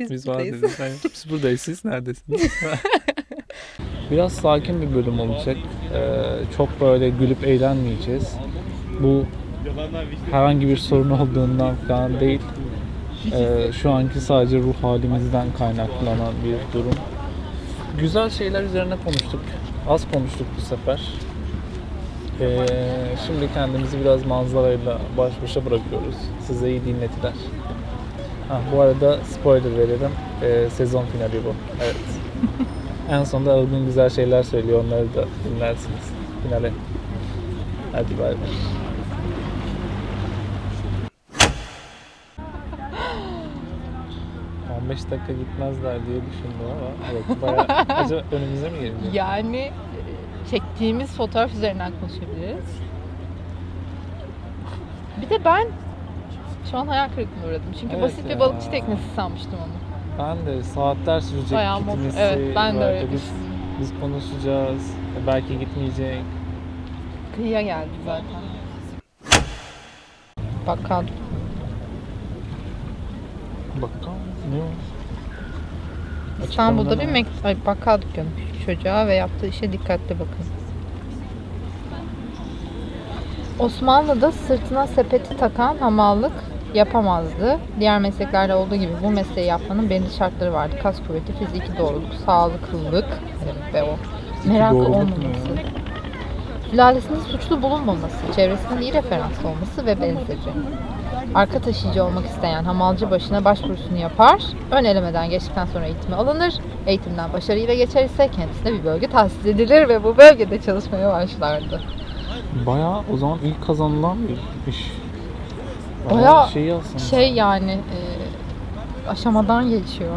Biz, Biz var buradayız. Aynen. Biz buradayız. Siz neredesiniz? Biraz sakin bir bölüm olacak. Ee, çok böyle gülüp eğlenmeyeceğiz. Bu herhangi bir sorun olduğundan falan değil. Ee, şu anki sadece ruh halimizden kaynaklanan bir durum. Güzel şeyler üzerine konuştuk. Az konuştuk bu sefer. Ee, şimdi kendimizi biraz manzarayla baş başa bırakıyoruz. Size iyi dinletiler. Ha, bu arada spoiler veririm. Ee, sezon finali bu. Evet. en sonunda Ilgın güzel şeyler söylüyor. Onları da dinlersiniz. Finale. Hadi bay bay. ...15 dakika gitmezler diye düşündüm ama... ...yok bayağı... Acaba önümüze mi gelecek? Yani e, çektiğimiz fotoğraf üzerinden konuşabiliriz. Bir de ben şu an hayal kırıklığına uğradım. Çünkü Evet basit ya. bir balıkçı teknesi sanmıştım onu. Ben de saatler sürecek Bayağı mod- gitmesi... evet, ben de öyle biz, biz konuşacağız. Belki gitmeyecek. Kıyıya geldi zaten. Bakkal. Bakalım ne o? İstanbul'da bir Açıklamadan mek- ay, bakkal dükkanı çocuğa ve yaptığı işe dikkatli bakın. Osmanlı'da sırtına sepeti takan hamallık yapamazdı. Diğer mesleklerde olduğu gibi bu mesleği yapmanın belli şartları vardı. Kas kuvveti, fiziki doğruluk, sağlıklılık evet be o. Merak doğruluk ne olmaması. ya? Sülalesinde suçlu bulunmaması, çevresinin iyi referans olması ve benzeri. Arka taşıyıcı olmak isteyen hamalcı başına başvurusunu yapar. Ön elemeden geçtikten sonra eğitimi alınır. Eğitimden başarıyla geçer ise kendisine bir bölge tahsis edilir ve bu bölgede çalışmaya başlardı. Bayağı o zaman ilk kazanılan bir iş. Bayağı şey. Şey yani e, aşamadan geçiyor.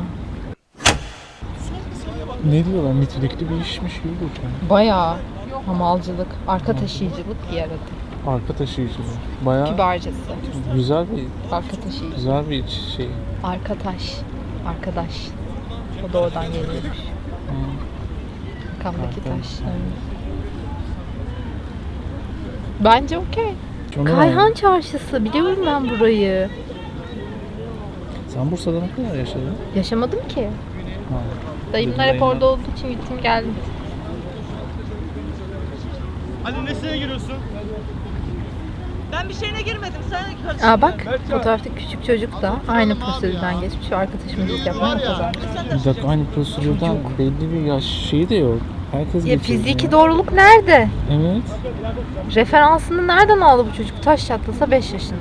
Ne diyorlar nitelikli bir işmiş gibi bu. Bayağı hamalcılık, arka taşıyıcılık diğer adı. Arka taşıyıcılığı. Bayağı Kibarcası. güzel bir Arka taşıyıcı. güzel bir şey. Arka taş. Arkadaş. O da oradan geliyormuş. Arkamdaki Arka- taş. Bence okey. Onu Kayhan Çarşısı. Biliyorum ben burayı. Sen Bursa'da ne kadar yaşadın? Yaşamadım ki. Ha. Dayımlar hep orada olduğu için gittim geldim. Hadi nesine giriyorsun? Ben bir şeyine girmedim. Sen karıştın. Aa bak fotoğraftaki küçük çocuk da aynı prosedürden geçmiş ve arka taşımacılık yapmayı kazanmış. Bir dakika aynı prosedürden belli bir yaş şeyi de yok. Herkes Ya fiziki bunu. doğruluk nerede? Evet. Referansını nereden aldı bu çocuk? Taş çatlasa 5 yaşında.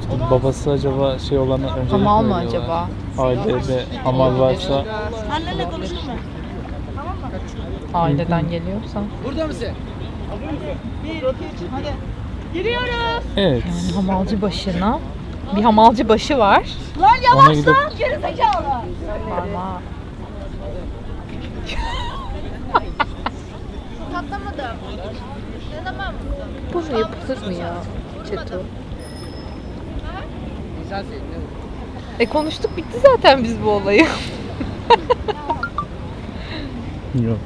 İşte babası acaba şey olanı öncelik Hamal mı acaba? Ailede hamal varsa Annenle konuştun mu? Aileden geliyorsa. Burada mısın? Bir, iki, hadi. Giriyoruz. evet. Hamalcı başına. Bir hamalcı başı var. Lan yavaş gidip lan gerizekalı. Parmağı. Patlamadım. Ne zaman Bu yapılır mı ya? Çeto. E konuştuk bitti zaten biz bu olayı. yok.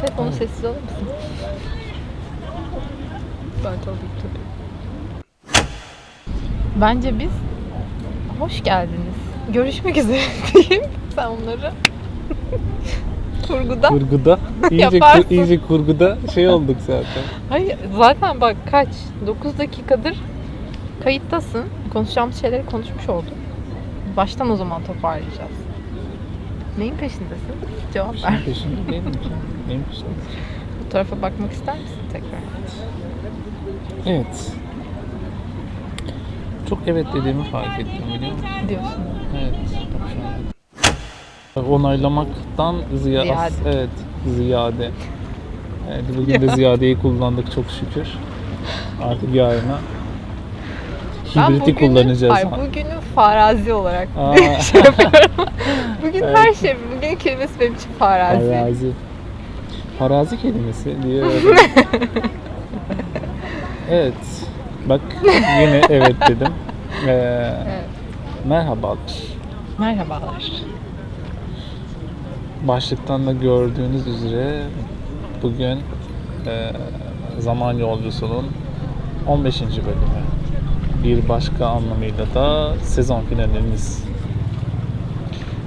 Telefonu sessiz alır mısın? Ben tabii tabii. Bence biz hoş geldiniz. Görüşmek üzere diyeyim. Sen onları kurguda. Kurguda iyice, Yaparsın. kur, iyice kurguda şey olduk zaten. Hayır zaten bak kaç? 9 dakikadır kayıttasın. Konuşacağımız şeyleri konuşmuş olduk. Baştan o zaman toparlayacağız. Neyin peşindesin? Cevap ver. Şimdi peşinde değilim ki. Neyin peşinde? Bu tarafa bakmak ister misin tekrar? Evet. Çok evet dediğimi fark ettim biliyor musun? Diyorsun. Evet. bak şu an. Onaylamaktan ziya Ziyade. evet ziyade. Evet, bugün de ziyadeyi kullandık çok şükür. Artık yarına hibriti bugünü- kullanacağız. Hayır, bugünü farazi olarak şey yapıyorum. bugün Evet. her şey, bugün kelimesi benim için farazi. Farazi. Farazi kelimesi diye evet. Bak yine evet dedim. Ee, Evet. Merhabalar. Merhabalar. Başlıktan da gördüğünüz üzere bugün e, Zaman Yolcusu'nun 15. bölümü. Bir başka anlamıyla da sezon finalimiz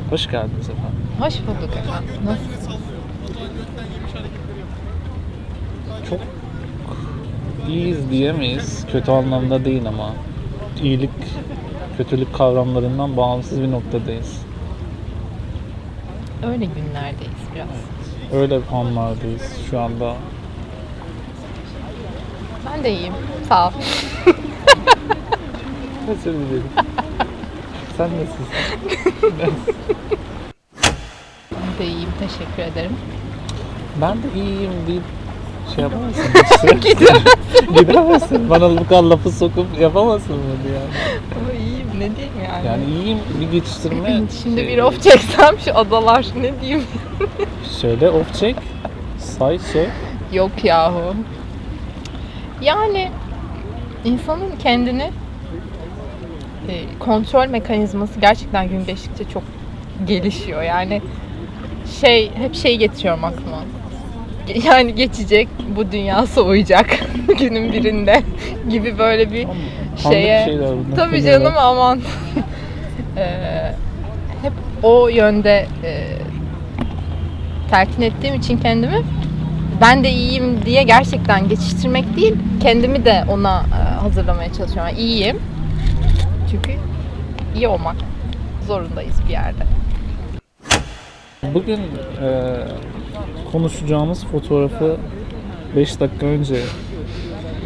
Hoş geldiniz efendim. Hoş bulduk efendim. Nasılsınız? Çok iyiyiz diyemeyiz. Kötü anlamda değil ama iyilik, kötülük kavramlarından bağımsız bir noktadayız. Öyle günlerdeyiz biraz. Öyle anlardayız şu anda. Ben de iyiyim. Sağ ol. Özür dilerim. Sen nasılsın? Ben de iyiyim. Teşekkür ederim. Ben de iyiyim deyip şey yapamazsın. Gidemezsin. Gidemezsin. Bana bu kadar lafı sokup yapamazsın bunu yani. Ama iyiyim. Ne diyeyim yani? Yani iyiyim bir geçiştirme. Şimdi şey- bir of çeksem şu adalar ne diyeyim? Söyle off çek. Say söyle. Yok yahu. Yani insanın kendini e, kontrol mekanizması gerçekten gün geçtikçe çok gelişiyor. Yani şey hep şey getiriyorum aklıma. Yani geçecek, bu dünya soğuyacak günün birinde gibi böyle bir şeye. şeyler bunlar. Tabii canım aman. Eee, hep o yönde eee, telkin ettiğim için kendimi ben de iyiyim diye gerçekten geçiştirmek değil, kendimi de ona eee, hazırlamaya çalışıyorum. Yani iyiyim. Çünkü iyi olmak zorundayız bir yerde. Bugün e, konuşacağımız fotoğrafı 5 dakika önce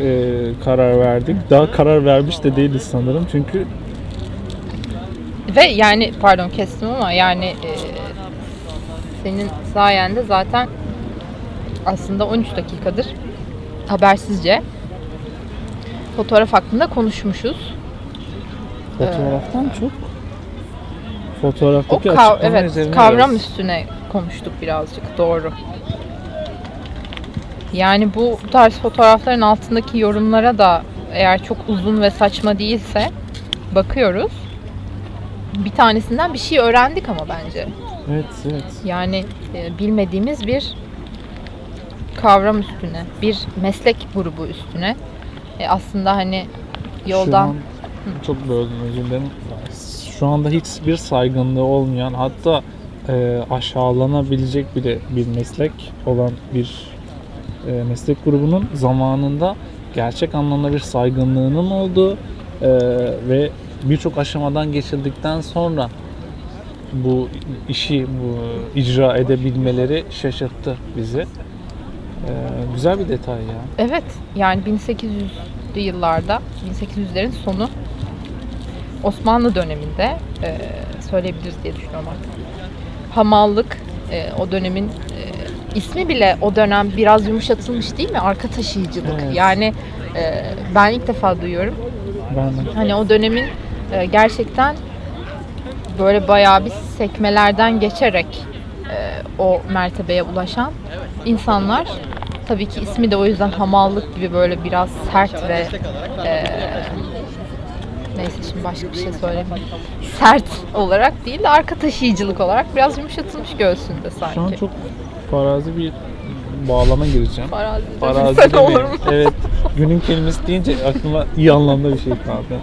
e, karar verdik. Daha karar vermiş de değiliz sanırım. Çünkü Ve yani pardon kestim ama yani eee, senin sayende zaten aslında 13 dakikadır habersizce fotoğraf hakkında konuşmuşuz. fotoğraftan çok O fotoğraftaki kav- açıklama evet kavram üstüne konuştuk birazcık doğru. Yani bu tarz fotoğrafların altındaki yorumlara da eğer çok uzun ve saçma değilse bakıyoruz. Bir tanesinden bir şey öğrendik ama bence. Evet, evet. Yani e, bilmediğimiz bir kavram üstüne, bir meslek grubu üstüne. E, aslında hani yoldan Şu an, çok böldüm özür dilerim. Şu anda hiçbir saygınlığı olmayan hatta e, aşağılanabilecek bile bir meslek olan bir e, meslek grubunun zamanında gerçek anlamda bir saygınlığının olduğu e, ve birçok aşamadan geçildikten sonra bu işi bu icra edebilmeleri şaşırttı bizi. E, güzel bir detay ya. Evet, yani 1800'lü yıllarda, 1800'lerin sonu Osmanlı döneminde e, söyleyebiliriz diye düşünüyorum artık. Hamallık e, o dönemin ismi bile o dönem biraz yumuşatılmış değil mi? Arka taşıyıcılık. Evet. Yani e, ben ilk defa duyuyorum. Ben Hani o dönemin e, gerçekten böyle bayağı bir sekmelerden geçerek e, o mertebeye ulaşan insanlar tabii ki ismi de o yüzden hamallık gibi böyle biraz sert ve e, neyse şimdi başka bir şey söylemeyeyim. Sert olarak değil de arka taşıyıcılık olarak biraz yumuşatılmış göğsünde sanki. Şu an çok farazi bir bağlama gireceğim. Farazi Farazi demeyin. olur mu? Evet. Günün kelimesi deyince aklıma iyi anlamda bir şey kaldı.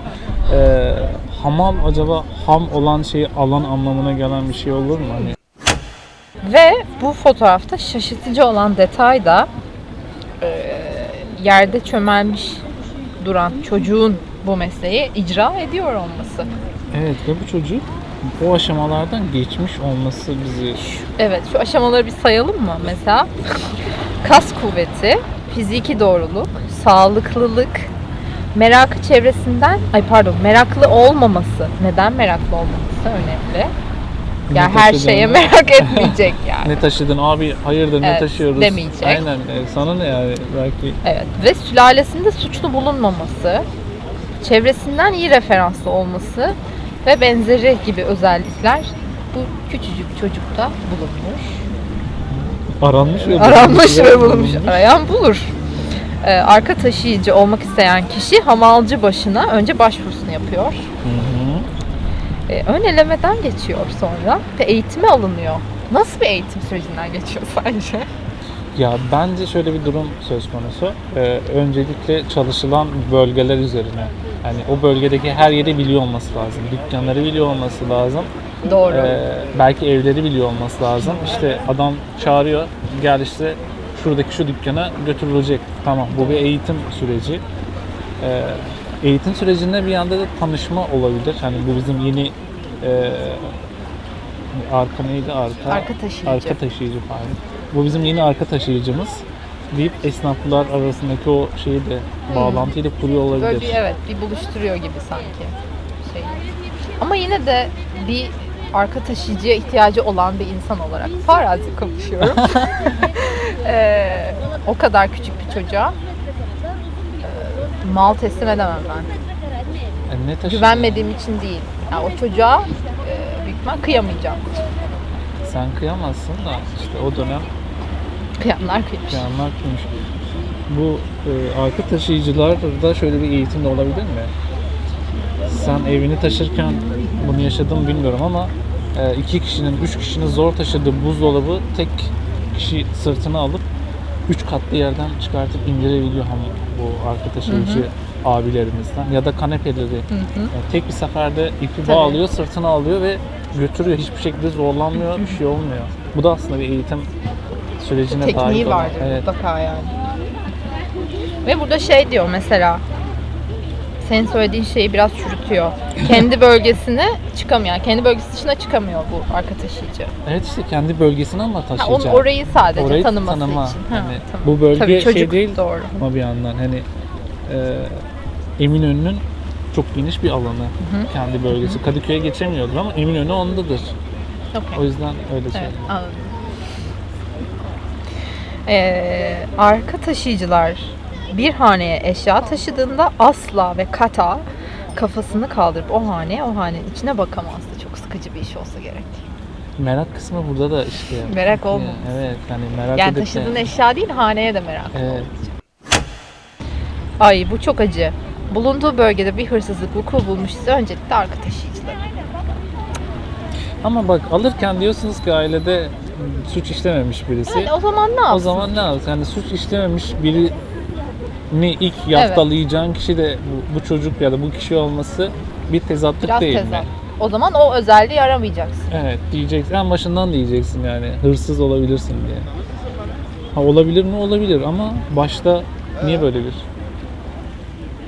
Ee, hamal acaba ham olan şeyi alan anlamına gelen bir şey olur mu? Hani Ve bu fotoğrafta şaşırtıcı olan detay da e, yerde çömelmiş duran çocuğun bu mesleği icra ediyor olması. evet ve bu çocuk o aşamalardan geçmiş olması bizi Evet şu aşamaları bir sayalım mı? Mesela kas kuvveti, fiziki doğruluk, sağlıklılık, merakı çevresinden, ay pardon meraklı olmaması. Neden meraklı olmaması önemli. Ya Ne her şeye merak etmeyecek yani. ne taşıdın abi hayırdır ne Evet, taşıyoruz demeyecek. aynen e, sana ne yani belki Evet ve sülalesinde suçlu bulunmaması, çevresinden iyi referanslı olması ve benzeri gibi özellikler bu küçücük çocukta bulunmuş. aranmış ve Aranmış bulunmuş ve bulunmuş. Arayan bulur. Ee, arka taşıyıcı olmak isteyen kişi hamalcı başına önce başvurusunu yapıyor. Hı hı. Ee, ön elemeden geçiyor sonra ve eğitime alınıyor. Nasıl bir eğitim sürecinden geçiyor sence? Ya bence şöyle bir durum söz konusu. Ee, öncelikle çalışılan bölgeler üzerine. Yani o bölgedeki her yeri biliyor olması lazım. Dükkanları biliyor olması lazım. Doğru. Ee, belki evleri biliyor olması lazım. İşte adam çağırıyor, gel işte şuradaki şu dükkana götürülecek. Tamam bu bir eğitim süreci. Ee, eğitim sürecinde bir yanda da tanışma olabilir. Hani bu bizim yeni e, arka neydi arka? Arka taşıyıcı. Arka taşıyıcı pardon. Bu bizim yeni arka taşıyıcımız deyip esnaflar arasındaki o şeyi de bağlantıyı da kuruyor olabilir. Böyle bir evet bir buluşturuyor gibi sanki. Şey. Ama yine de bir arka taşıyıcıya ihtiyacı olan bir insan olarak farazi konuşuyorum. Ee, o kadar küçük bir çocuğa e, mal teslim edemem ben. E, ne Güvenmediğim için değil. Yani o çocuğa e, büyük kıyamayacağım. Sen kıyamazsın da işte o dönem Kıyanlar kıymış. Planlar kurmuş. Bu e, arka taşıyıcılarda şöyle bir eğitim de olabilir mi? Sen evini taşırken bunu yaşadın mı bilmiyorum ama e, iki kişinin, üç kişinin zor taşıdığı buzdolabı tek kişi sırtına alıp üç katlı yerden çıkartıp indirebiliyor hani bu arka taşıyıcı abilerimizden ya da kanepeleri Yani tek bir seferde ipi Tabii. bağlıyor, sırtına alıyor ve götürüyor. Hiçbir şekilde zorlanmıyor, bir şey olmuyor. Bu da aslında bir eğitim sürecine Tekniği olan. vardır Evet. mutlaka yani. Ve burada şey diyor mesela senin söylediğin şeyi biraz çürütüyor. Kendi bölgesine çıkamıyor. Yani kendi bölgesi dışına çıkamıyor bu arka taşıyıcı. Evet işte kendi bölgesine ama Ha, taşıyacak. onun orayı sadece Orayı tanıması tanıma. için. Ha, Hani tamam. bu bölge Tabii çocuk şey değil doğru. ama bir yandan hani e, Eminönü'nün çok geniş bir alanı kendi bölgesi. Kadıköy'e geçemiyordur ama Eminönü ondadır. Okey. O yüzden öyle Evet, söylüyorum. anladım. Ee, arka taşıyıcılar bir haneye eşya taşıdığında asla ve kata kafasını kaldırıp o haneye o hanenin içine bakamazdı. Çok sıkıcı bir iş olsa gerek. Merak kısmı burada da işte. Merak olmaması. Evet hani merak Yani edip de- taşıdığın eşya değil haneye de merak Evet. Ay bu çok acı. Bulunduğu bölgede bir hırsızlık vuku bulmuş ise öncelikle arka taşıyıcılar. Ama bak alırken diyorsunuz ki ailede suç işlememiş birisi. Yani o zaman ne yapsın? O zaman ne yapsın? Yani suç işlememiş birini ilk yaftalayacağın kişi de bu, bu çocuk ya da bu kişi olması bir tezatlık Biraz değil tezat. mi? O zaman o özelliği aramayacaksın. Evet diyeceksin. En başından diyeceksin yani hırsız olabilirsin diye. Ha olabilir mi? Olabilir ama başta niye böyle bir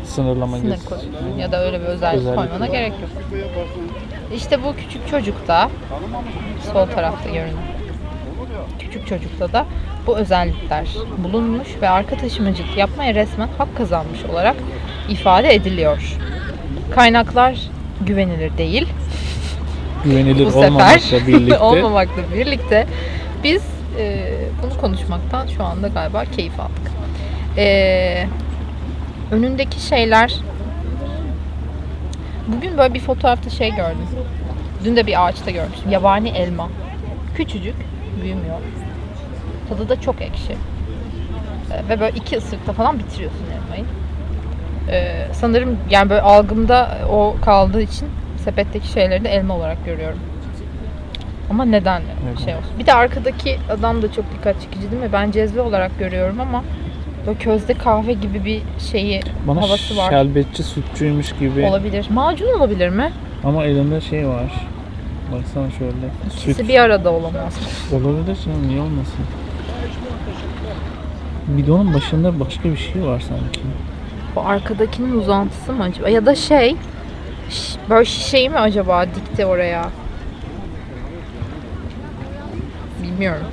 sınırlama Sınır koyuyorsun ya da öyle bir özellik, Özellik koymana gerek yok. İşte bu küçük çocukta sol tarafta görünen küçük çocukta da bu özellikler bulunmuş ve arka taşımacılık yapmaya resmen hak kazanmış olarak ifade ediliyor. Kaynaklar güvenilir değil. Güvenilir bu sefer olmamakla birlikte olmamakla birlikte biz e, bunu konuşmaktan şu anda galiba keyif aldık. E, önündeki şeyler bugün böyle bir fotoğrafta şey gördüm. Dün de bir ağaçta görmüştüm. Yabani elma. Küçücük, büyümüyor. Tadı da çok ekşi. E, ve böyle iki ısırıkta falan bitiriyorsun elmayı. E, sanırım yani böyle algımda o kaldığı için sepetteki şeyleri de elma olarak görüyorum. Ama neden Neden? şey olsun? Bir de arkadaki adam da çok dikkat çekici değil mi? Ben cezve olarak görüyorum ama böyle közde kahve gibi bir şeyi bana havası var. şerbetçi sütçüymüş gibi Olabilir. Macun olabilir mi? ama elinde şey var. Baksana şöyle. İkisi Süt bir arada olamaz. olabilir canım niye olmasın? Bidonun başında başka bir şey var sanki. Bu arkadakinin uzantısı mı acaba? Ya da şey böyle şişeyi mi acaba dikti oraya? Bilmiyorum.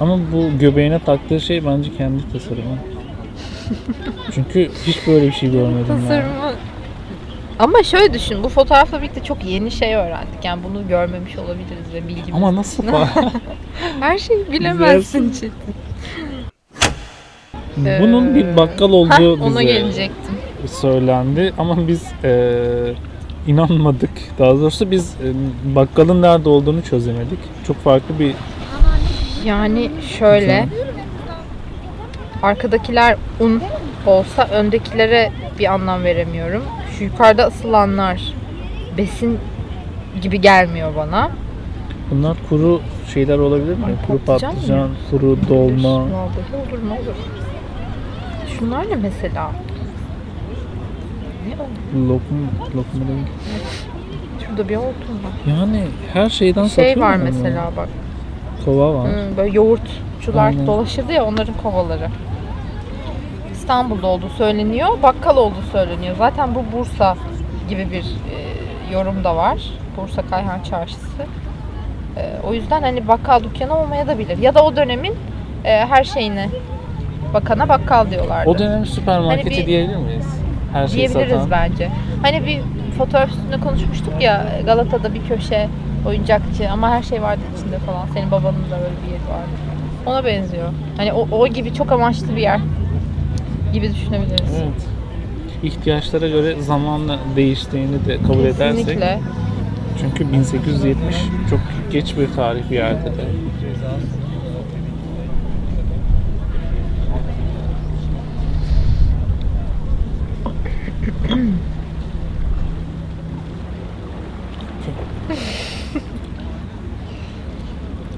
Ama bu göbeğine taktığı şey bence kendi tasarımı. Çünkü hiç böyle bir şey görmedim ya. Tasarımı ama şöyle düşün, bu fotoğrafla birlikte çok yeni şey öğrendik. Yani bunu görmemiş olabiliriz ve bilgimiz. Ama nasıl var? Her şeyi bilemezsin Çetin. Bunun bir bakkal olduğu Heh, ona bize gelecektim. söylendi ama biz eee, inanmadık. Daha doğrusu biz e, bakkalın nerede olduğunu çözemedik. Çok farklı bir Yani şöyle. Arkadakiler un olsa öndekilere bir anlam veremiyorum. Şu yukarıda asılanlar besin gibi gelmiyor bana. bunlar kuru şeyler olabilir mi? Ay, kuru patlıcan patlıcan, kuru dolma. Olur ne olur. Şunlar ne mesela? Ne o? Lokum, lokum değil. Burada bir hortum var. Yani her şeyden Şey satıyor var mu bunu? mesela bak. Kova var. Hmm, böyle yoğurtçular Aynen. dolaşırdı ya onların kovaları. İstanbul'da olduğu söyleniyor. Bakkal olduğu söyleniyor. Zaten bu Bursa gibi bir e, yorum da var. Bursa Kayhan Çarşısı. E, o yüzden hani bakkal dükkanı olmaya da bilir. Ya da o dönemin e, her şeyini bakana bakkal diyorlardı. O dönem süpermarketi Hani bir- diyebilir miyiz? Her şeyi diyebiliriz satan. bence. Hani bir fotoğraf üstünde konuşmuştuk ya Galata'da bir köşe oyuncakçı ama her şey vardı içinde falan. Senin babanın da böyle bir yeri vardı. Ona benziyor. Hani o, o gibi çok amaçlı bir yer gibi düşünebiliriz. Evet. İhtiyaçlara göre zamanla değiştiğini de kabul edersek. Kesinlikle. Çünkü 1870 çok geç bir tarih bir yerde de.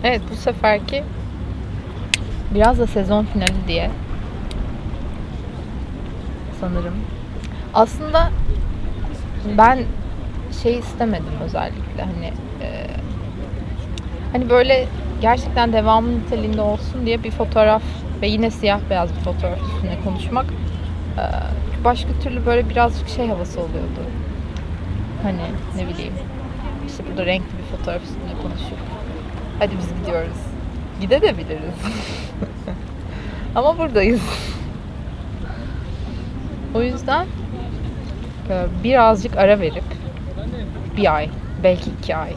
Evet bu seferki biraz da sezon finali diye sanırım. Aslında ben şey istemedim özellikle hani e, hani böyle gerçekten devamlı niteliğinde olsun diye bir fotoğraf ve yine siyah beyaz bir fotoğraf üstüne konuşmak e, başka türlü böyle birazcık şey havası oluyordu. Hani ne bileyim işte burada renkli bir fotoğraf üstüne konuşup hadi biz gidiyoruz. Gide de biliriz. Ama buradayız. O yüzden e, birazcık ara verip bir ay, belki iki ay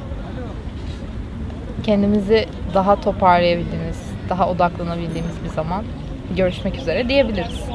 kendimizi daha toparlayabildiğimiz, daha odaklanabildiğimiz bir zaman görüşmek üzere diyebiliriz.